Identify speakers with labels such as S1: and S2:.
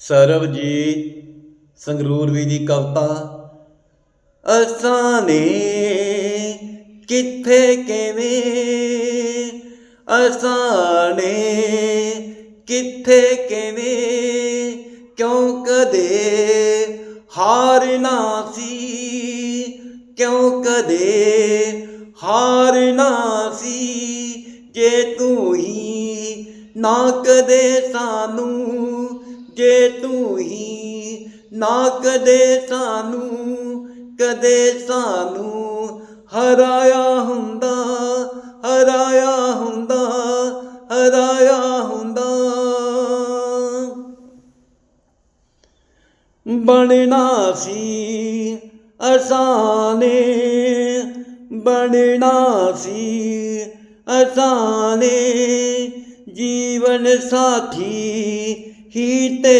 S1: ਸਰਬ ਜੀ ਸੰਗਰੂਰ ਵੀ ਦੀ ਕਵਿਤਾ, ਅਸਾਂ ਨੇ ਕਿੱਥੇ ਕਿਵੇਂ? ਅਸਾਂ ਨੇ ਕਿੱਥੇ ਕਿਵੇਂ? ਕਿਉਂ ਕਦੇ ਹਾਰਨਾ ਸੀ? ਕਿਉਂ ਕਦੇ ਹਾਰਨਾ ਸੀ? ਜੇ ਤੂੰ ਹੀ ਨਾ ਕਦੇ ਸਾਨੂੰ ਜੇ ਤੂੰ ਹੀ ਨਾ ਕਦੇ ਸਾਨੂੰ ਕਦੇ ਸਾਨੂੰ ਹਰਾਇਆ ਹੁੰਦਾ ਹਰਾਇਆ ਹੁੰਦਾ ਹਰਾਇਆ ਹੁੰਦਾ। ਬਣਨਾ ਸੀ ਅਸਾਂ ਬਣਨਾ ਸੀ ਅਸਾਂ ਜੀਵਨ ਸਾਥੀ ਹੀ ਤੇ